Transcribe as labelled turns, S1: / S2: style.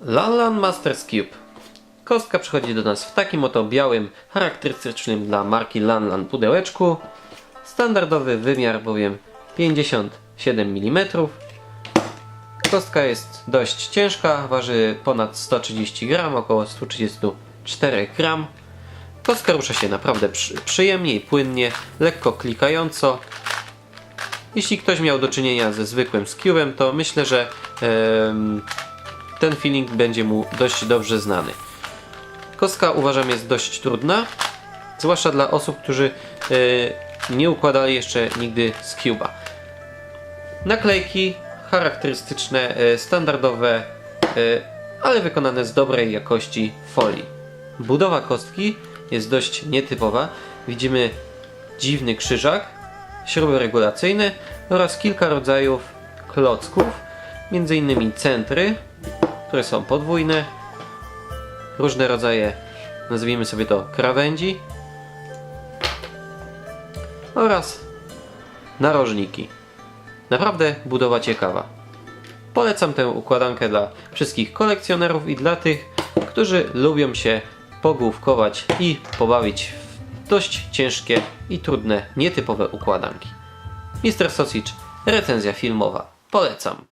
S1: Lanlan Masters Cube. Kostka przychodzi do nas w takim oto białym, charakterystycznym dla marki Lanlan pudełeczku. Standardowy wymiar bowiem 57 mm. Kostka jest dość ciężka, waży ponad 130 gram, około 134 gram. Kostka rusza się naprawdę przy, przyjemnie i płynnie, lekko klikająco. Jeśli ktoś miał do czynienia ze zwykłym skiwem, to myślę, że em, ten feeling będzie mu dość dobrze znany. Kostka uważam jest dość trudna, zwłaszcza dla osób, którzy e, nie układali jeszcze nigdy z Cube'a. Naklejki charakterystyczne, e, standardowe, e, ale wykonane z dobrej jakości folii. Budowa kostki jest dość nietypowa. Widzimy dziwny krzyżak, śruby regulacyjne oraz kilka rodzajów klocków, innymi centry, które są podwójne, różne rodzaje, nazwijmy sobie to krawędzi oraz narożniki. Naprawdę budowa ciekawa. Polecam tę układankę dla wszystkich kolekcjonerów i dla tych, którzy lubią się pogłówkować i pobawić w dość ciężkie i trudne, nietypowe układanki. Mr. Sausage, recenzja filmowa. Polecam.